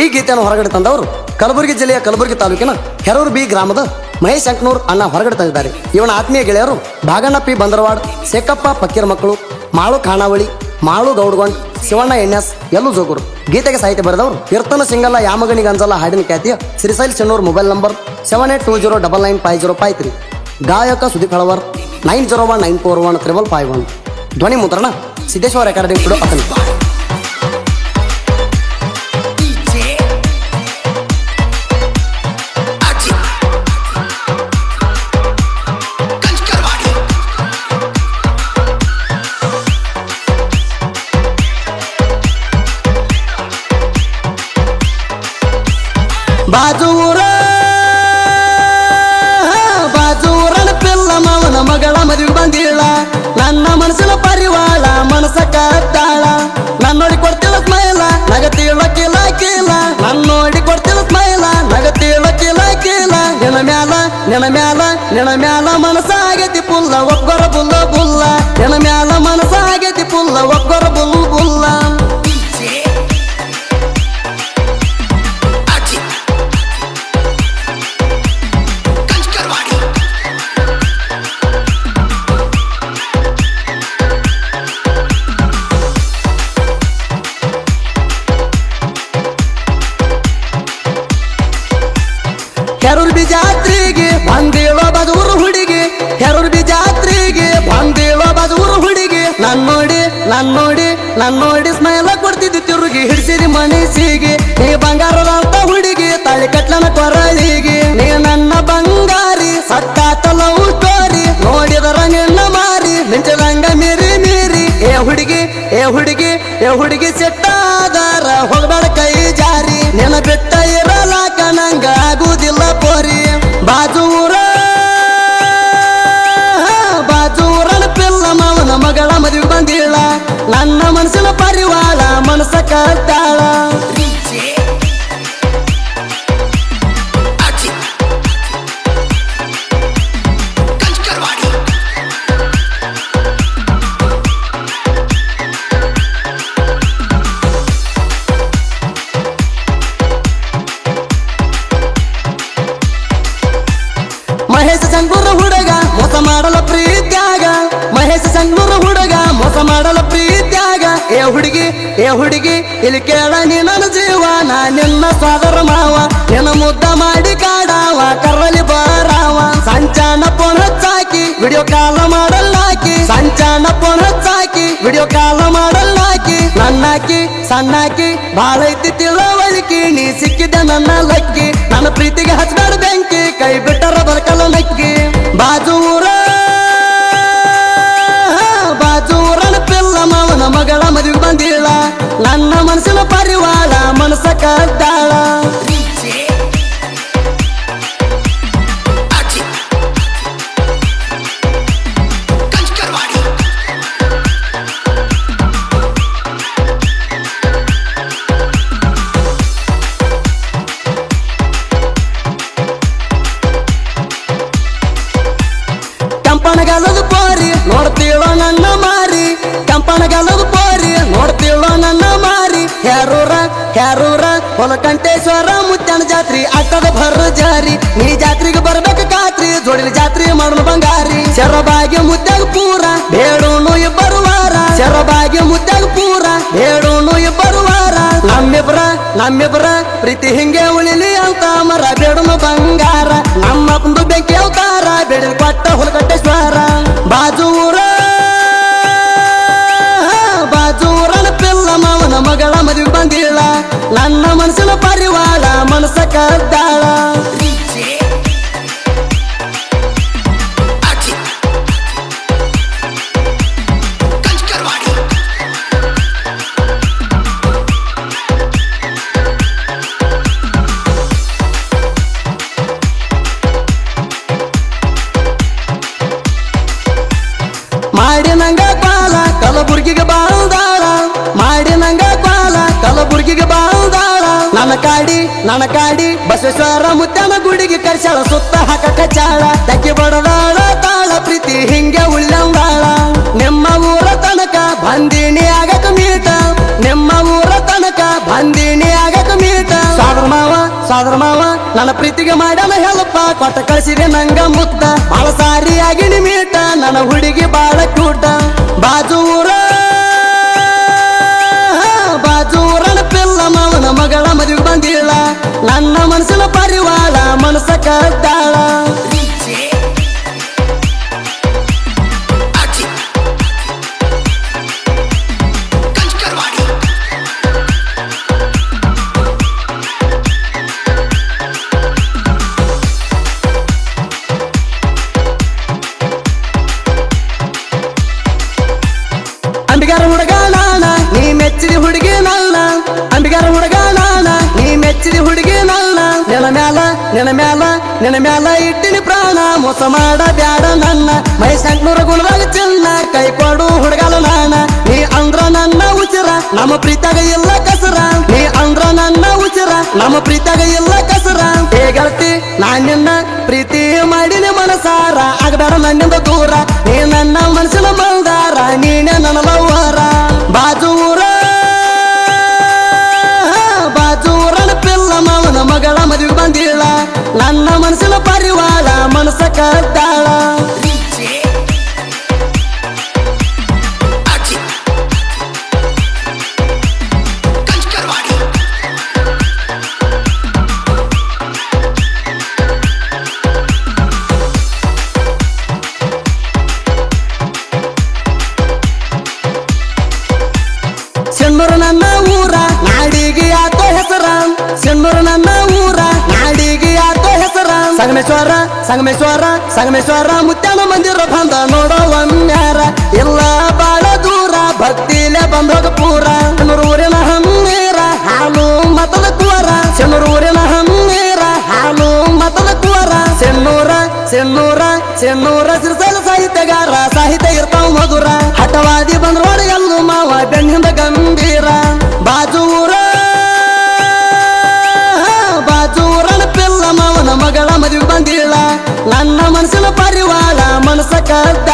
ಈ ಗೀತೆಯನ್ನು ಹೊರಗಡೆ ತಂದವರು ಕಲಬುರಗಿ ಜಿಲ್ಲೆಯ ಕಲಬುರಗಿ ತಾಲೂಕಿನ ಹೆರೂರು ಬಿ ಗ್ರಾಮದ ಮಹೇಶ್ ಅಂಕನೂರ್ ಅಣ್ಣ ಹೊರಗಡೆ ತಂದಿದ್ದಾರೆ. ಇವನ ಆತ್ಮೀಯ ಗೆಳೆಯರು ಭಾಗಣ್ಣ ಪಿ ಬಂದರವಾಡ್, ಶೇಖಪ್ಪ ಪಕ್ಕೀರ್ ಮಕ್ಕಳು, ಮಾಳು ಖಾನಾವಳಿ, ಮಾಳು ಗೌಡ್ಗೊಂಡ್, ಶಿವಣ್ಣ ಎನ್ಎಸ್, ಎಲ್ಲೂ ಜೋಗೂರು. ಗೀತೆಗೆ ಸಾಹಿತ್ಯ ಬರೆದವರು ಕೀರ್ತನ ಸಿಂಗಲ್ಲ ಯಾಮಗಣಿ ಗಂಜಲ ಹಾಡಿನ ಖ್ಯಾತಿಯ Sirisail Chennur mobile number seven eight two zero double nine five zero five three. ಗಾಯಕ Sudeep Halavar, nine zero one nine four one triple five one. ಧ್ವನಿ ಮುದ್ರಣ ಸಿದ್ದೇಶ್ವರ ರೆಕಾರ್ಡಿಂಗ್ ಕೂಡ ಅತನಿ. ಬಾಜು ಊರ ಬಾಜು ಊರನ ಪಿಲ್ಲ ಮಾವನ ಮಗಳ ಮದುವೆ ಬಂದಿಲ್ಲ ನನ್ನ ಮನಸ್ಸಿನ ಪರಿವಾಳ, ಮನಸ್ಸ ಕತ್ತಾಳ ನನ್ನ ನೋಡಿ ಕೊಡ್ತಿಲ್ಲ ಸ್ಮೈಲ ನಗತಿಲ್ಲ ಕಿಲ ಕೀಲ ನನ್ನ ನೋಡಿ ಕೊಡ್ತಿಲ್ಲ ಸ್ಮೈಲ ನಗತಿಲ್ಲ ಕಿಲ ಕೀಲ ನಿನ ಮ್ಯಾಲ ನಿನ ಮ್ಯಾಲ ನಿನ ಮ್ಯಾಲ ಮನಸ್ಸಾಗೈತಿ ಪುಲ್ಲ, ಒಬ್ಬರ ಬುಲ್ಲ ಬುಲ್ಲ ಮನಸ್ಸಿಗೆ ನೀ ಬಂಗಾರದಂತ ಹುಡುಗಿ, ತಾಳಿ ಕಟ್ಲನ ಕೊರಳಿಗೆ. ನೀ ನನ್ನ ಬಂಗಾರಿ ಸತ್ತಾತಲವು ತೋರಿ ನೋಡಿದರ ನಿನ್ನ ಮಾರಿ ಮಿಂಚದಂಗ ಮೀರಿ ಮೀರಿ. ಏ ಹುಡುಗಿ ಏ ಹುಡುಗಿ ಏ ಹುಡುಗಿ, ಸಿಟ್ಟಾದಾರ, ಹೋಗ್ಬೇಡ ಕೈ ಜಾರಿ. ನಿನ್ನ ಬಿಟ್ಟ ಇರಲಾಕ ನಂಗ ಆಗುದಿಲ್ಲ ಪೋರಿ. ಬಾಜು ಊರ, ಬಾಜು ಊರನ ಪಿಲ್ಲ ಮಗಳ ಮದುವೆ ಬಂದಿಲ್ಲ. ನನ್ನ ಮನಸ್ಸಿನ ಪರಿವಾಳ ಮನಸ್ಸ ಕತ್ತಾಳ ಸಂಗೂರ ಹುಡುಗ, ಮೋಸ ಮಾಡಲ ಪ್ರೀತ್ಯಾಗ. ಏ ಹುಡುಗಿ ಏ ಹುಡುಗಿ, ಇಲ್ಲಿ ಕೇಳ ನೀ ನನ್ನ ಜೀವ, ನಾ ನಿನ್ನ ಸಾದರ ಮಾವ. ನಿನ್ನ ಮುದ್ದ ಮಾಡಿ ಕಾಡಾವ ಕರಲಿ ಬಾರಾವ. ಸಂಚಾನ ಪುನಚ್ಚಾಕಿ ವಿಡಿಯೋ ಕಾಲ ಮಾಡಲ್ಲಾಕಿ ಸಂಚಾನ ಪುನಚ್ಚಾಕಿ ವಿಡಿಯೋ ಕಾಲ ಮಾಡಲ್ಲಾಕಿ ನನ್ನಾಕಿ, ಸಣ್ಣಾಕಿ ಬಾಳೈತಿ ತಿಳುವಳಿಕೆ. ನೀ ಸಿಕ್ಕಿದ ನನ್ನ ಲಕ್ಕಿ ನನ್ನ ಪ್ರೀತಿಗೆ ಹಚ್ಚಬೇಡ ಬೆಂಕಿ. ಕೈ ಬಿಟ್ಟರ ಕದ್ದಾಳ ಕಂಪನಗಲದು ಪಾರಿ ನೋಡ್ತೀವ ನನ್ನ ಮಾರಿ. ಕಂಪನಗಲದು ಪೋರಿ ನೋಡ್ತೀವ ನನ್ನ ಮಾರಿ. ಹ್ಯಾರೂರ ಹ್ಯಾರೂರ. ಹೊಲಕಂಠೇಶ್ವರ ಮುತ್ತಣ ಜಾತ್ರಿ, ಅಟ್ಟದ ಭರ ಜಾರಿ. ನೀ ಜಾತ್ರೆಗೆ ಬರ್ಬೇಕು ಖಾತ್ರಿ, ಜೋಡಿಲಿ ಜಾತ್ರೆ ಮಾಡೋಣ ಬಂಗಾರಿ. ಶರಬಾಗಿ ಮುದ್ದಾಗ ಪೂರ, ಬೇಡೋನು ಇಬ್ಬರು ವಾರ. ಶರಬಾಗಿ ಮುದ್ದಾಗ ಪೂರ, ಬೇಡೋನು ಇಬ್ಬರು ವಾರ. ನಮ್ಮಿಬ್ರ ನಮ್ಮಿಬ್ರ, ಪ್ರೀತಿ ಹಿಂಗೆ ಉಳಿಲಿ ಅಂತ ಮರ, ಬೇಡನು ಬಂಗಾರ. ನಮ್ಮ ಕುಂದು ಬೆಂಕಿ ಅವತಾರ ಬೇಡ ಕೊಟ್ಟ ಹೊಲಕಂಠೇಶ್ವರ. ಬಾಜು ಊರ ಬಾಜು ಊರನ ಪಿಲ್ಲ ಮಾವನ ಮಗಳ ಮದುವೆ ಬಂದಿಲ್ಲ ನನ್ನ ಮನಸ್ಸಿನ ಪರಿವಾಳ ಮನಸ್ಸ ಕದ್ದಾಳ ಕಾಡಿ ನನ ಕಾಡಿ ಬಸವೇಶ್ವರ ಮುತ್ತನ ಗುಡಿಗೆ ಕರ್ಸಾಳ ಸುತ್ತ ಹಾಕ ಕಚಾಳ ತಕ್ಕಿ ಬಡದಾಳ, ತಾಳ ಪ್ರೀತಿ, ಹಿಂಗೆ ಉಳ್ಳಂಬಾಳ. ನಿಮ್ಮ ಊರ ತನಕ ಬಂದಿನಿ ಆಗಕ ಮೀಟ ನಿಮ್ಮ ಊರ ತನಕ ಬಂದಿನಿ ಆಗಕ ಮೀಟ ಸಾದ್ರ ಮಾವ ನನ್ನ ಪ್ರೀತಿಗೆ ಮಾಡ್ಯಾನ ಹೆಲ್ಪ. ಕೊಟ್ಟ ಕಳಿಸಿದೆ ನಂಗ ಮುತ್ತ ಬಾಳ ಸಾರಿಯಾಗಿ ಮೀಟ ಮನಸ್ಸ ಕದ್ದಾಳ ಅಂಬಿಗಾರ ಹುಡುಗ ನಾನ ನೀ ಮೆಚ್ಚಿದ ಹುಡುಗಿ ನನ್ನ ಅಂಬಿಗಾರ ಹುಡುಗ ನಾನ ನೀ ಮೆಚ್ಚಿದ ಹುಡುಗಿ ನನ್ನ ನೆನ ಮ್ಯಾಲ ನೆನ ಮ್ಯಾಲ ನೆನ ಮ್ಯಾಲ ಇಟ್ಟಿನಿ ಪ್ರಾಣ. ಮೋಸ ಮಾಡ ಬ್ಯಾಡ ನನ್ನ. ಮೈ ಸಂಕ್ನೂರ ಗುಣದಾಗ ಚೆನ್ನ, ಕೈ ಕೊಡು ಹುಡುಗಲ ನಾನ. ನೀ ಅಂದ್ರ ನನ್ನ ಉಚಿರ ನಮ್ಮ ಪ್ರೀತಾಗ ಇಲ್ಲ ಕಸರ. ನೀ ಅಂದ್ರ ನನ್ನ ಉಚಿರ ನಮ್ಮ ಪ್ರೀತಾಗ ಇಲ್ಲ ಕಸರ. ಹೇಗಳ್ತಿ ಗೆಳತಿ ನಾನ್ ನಿನ್ನ ಪ್ರೀತಿ ಮಾಡಿನಿ ಮನಸಾರ. ಆಗಬೇಡ ನನ್ನಿಂದ ದೂರ. ನೀ ನನ್ನ ಮನಸ್ಸಿನ ಬಂದಾರ ನೀನೇ ನನ್ನ ಲವ್ವರ. ನನ್ನ ಮನಸ್ಸಿನ ಪರಿವಾಳ ಮನಸ್ಸ ಕದ್ದಾಳ ಸೆಣ್ಣೂರು ನನ್ನ ಊರ ನಾಡಿಗೆ ಆತ ಹೆಸರ. ಸೆಣ್ಣೂರು ನನ್ನ ಸಂಗಮೇಶ್ವರ ಸಂಗಮೇಶ್ವರ ಸಂಗಮೇಶ್ವರ ಮುತ್ಯಾನ ಮಂದಿರ ಬಂದ ನೋಡೋ ಒಮ್ಮ್ಯಾರ ಎಲ್ಲ ಬಾಳ ದೂರ, ಭಕ್ತಿಲೆ ಬಂದೋಗ ಪೂರ. ಊರಿನ ಹಮ್ಮೇರ ಹಾಲು ಮತದ ಕೂರ ಊರಿನ ಹಮ್ಮೇರ ಹಾಲು ಮತದ ಕೂರ ಸೆಣ್ಣೂರ ಸೆಣ್ಣೂರ ಸೆಣ್ಣೂರ ಸಿರಿಸಲು ಸಾಹಿತ್ಯಗಾರ. ಪಿಲ್ಲ